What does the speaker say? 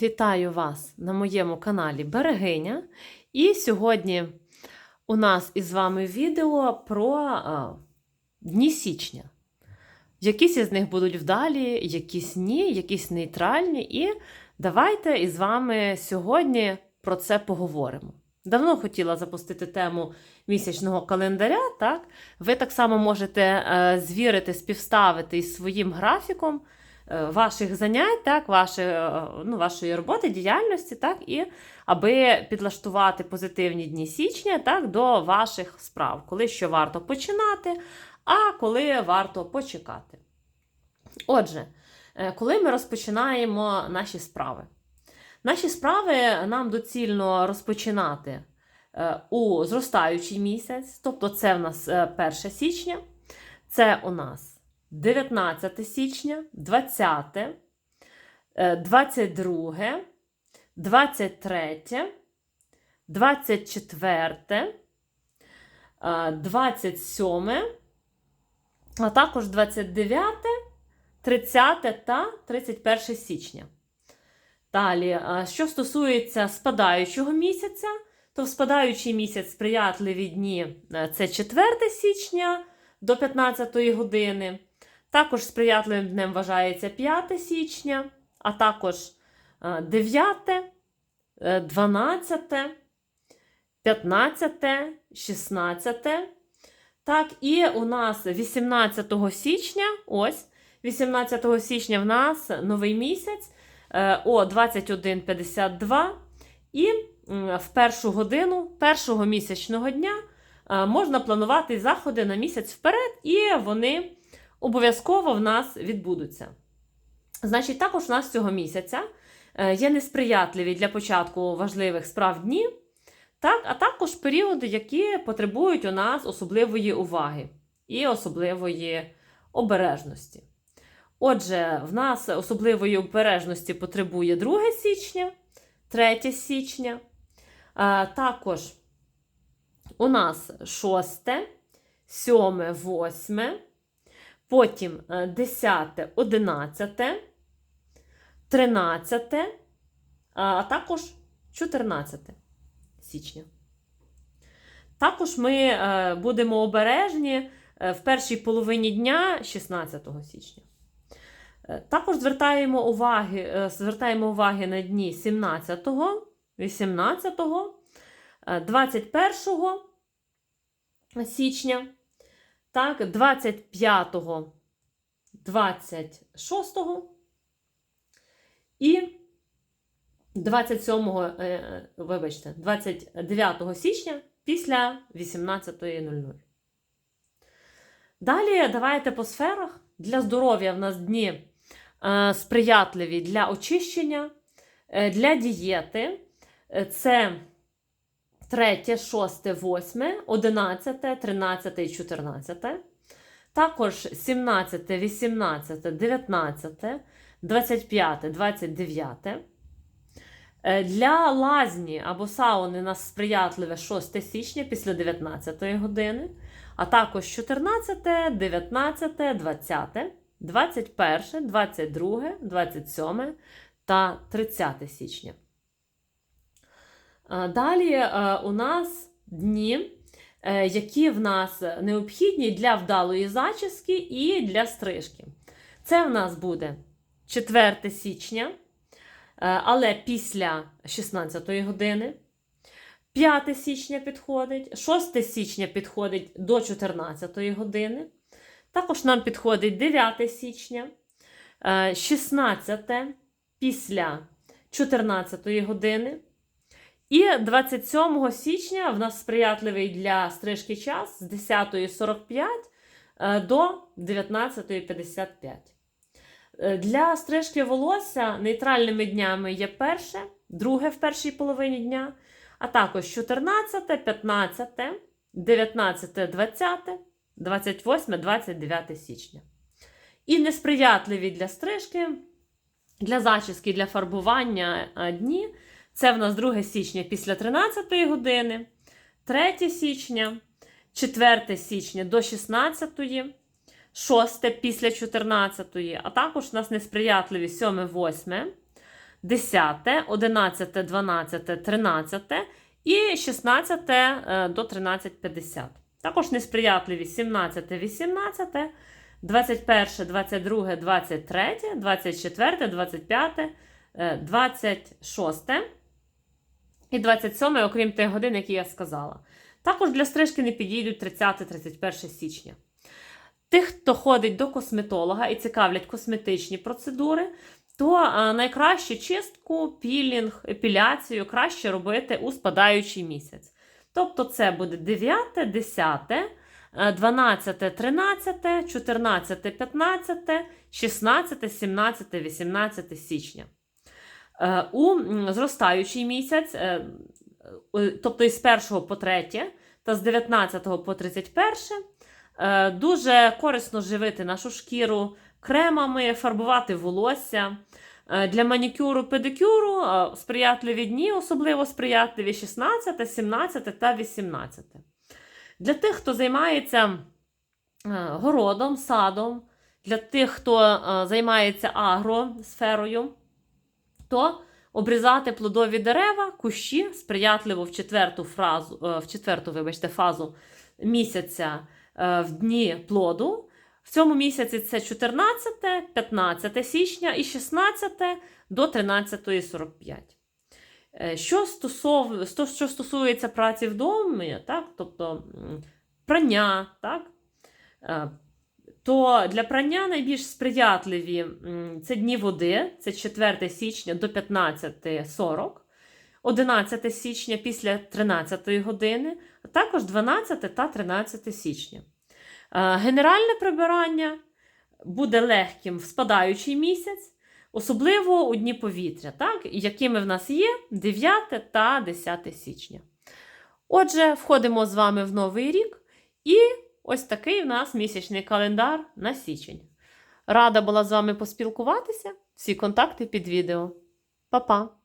Вітаю вас на моєму каналі Берегиня. І сьогодні у нас із вами відео про а, дні січня. Якісь із них будуть вдалі, якісь ні, якісь нейтральні. І давайте із вами сьогодні про це поговоримо. Давно хотіла запустити тему місячного календаря. Так? Ви так само можете е, звірити, співставити із своїм графіком ваших занять, так, ваші, е, ну, вашої роботи, діяльності, так, і аби підлаштувати позитивні дні січня так, до ваших справ, коли що варто починати, а коли варто почекати. Отже, е, коли ми розпочинаємо наші справи? Наші справи нам доцільно розпочинати е, у зростаючий місяць, тобто це в нас е, 1 січня, це у нас 19 січня, 20, е, 22, 23, 24, е, 27, а також 29, 30 та 31 січня. Далі, е, що стосується спадаючого місяця, то в спадаючий місяць сприятливі дні е, це 4 січня до 15 години. Також сприятливим днем вважається 5 січня, а також е, 9, е, 12, 15, 16. Так, і у нас 18 січня, ось, 18 січня в нас новий місяць е, о 21.52. І в першу годину першого місячного дня е, можна планувати заходи на місяць вперед, і вони обов'язково в нас відбудуться. Значить, також у нас цього місяця е, є несприятливі для початку важливих справ дні, так, а також періоди, які потребують у нас особливої уваги і особливої обережності. Отже, в нас особливої обережності потребує 2 січня, 3 січня. Також у нас 6, 7, 8, потім е, 10, 11, 13, а також 14 січня. Також ми е, будемо обережні е, в першій половині дня 16 січня. Е, Також звертаємо уваги, звертаємо уваги на дні 17, 18, е, 21 січня, так, 25, 26 і 27, е, е, вибачте, 29 січня після 18.00. Далі давайте по сферах. Для здоров'я в нас дні е, сприятливі для очищення, е, для дієти. Е, Це 3, 6, 8, 11, 13 і 14. Також 17, 18, 19, 25, 29. Е, Для лазні або сауни нас сприятливе 6 січня після 19 години, а також 14, 19, 20, 21, 22, 27 та 30 січня. Е, Далі е, у нас дні, е, які в нас необхідні для вдалої зачіски і для стрижки. Це в нас буде 4 січня, але після 16 години. 5 січня підходить, 6 січня підходить до 14 години. Також нам підходить 9 січня, е, 16 після 14 години. І 27 січня в нас сприятливий для стрижки час з 10.45 е, до 19.55. Е, Для стрижки волосся нейтральними днями є перше, друге в першій половині дня, а також 14, 15, 19, 20, 28, 29 січня. І несприятливі для стрижки, для зачіски, для фарбування е, дні. Це в нас 2 січня після 13 години, 3 січня, 4 січня до 16, 6 після 14, а також у нас несприятливі 7, 8, 10, 11, 12, 13 і 16 е, до 13.50. Також несприятливі 17, 18, 21, 22, 23, 24, 25, е, 26 і 27, окрім тих годин, які я сказала. Також для стрижки не підійдуть 30-31 січня. Тих, хто ходить до косметолога і цікавлять косметичні процедури, то найкраще чистку, пілінг, епіляцію краще робити у спадаючий місяць. Тобто це буде 9, 10, е, 12, 13, 14, 15, 16, 17, 18 січня. Е, У зростаючий місяць, е, е, тобто із 1 по 3 та з 19 по 31, е, дуже корисно живити нашу шкіру кремами, фарбувати волосся. Для манікюру, педикюру сприятливі дні, особливо сприятливі 16, 17 та 18. Для тих, хто займається городом, садом, для тих, хто займається агросферою, то обрізати плодові дерева, кущі сприятливо в четверту, фразу, е, в четверту вибачте, фазу місяця е, в дні плоду. В цьому місяці це 14, 15 січня і 16 до 13.45. Е, Що, стосов... що стосується праці в домі, так, тобто прання, так, то для прання найбільш сприятливі це дні води, це 4 січня до 15.40, 11 січня після 13 години, а також 12 та 13 січня. Е, Генеральне прибирання буде легким в спадаючий місяць, особливо у дні повітря, так, якими в нас є 9 та 10 січня. Отже, входимо з вами в новий рік, і ось такий в нас місячний календар на січень. Рада була з вами поспілкуватися. Всі контакти під відео. Па-па!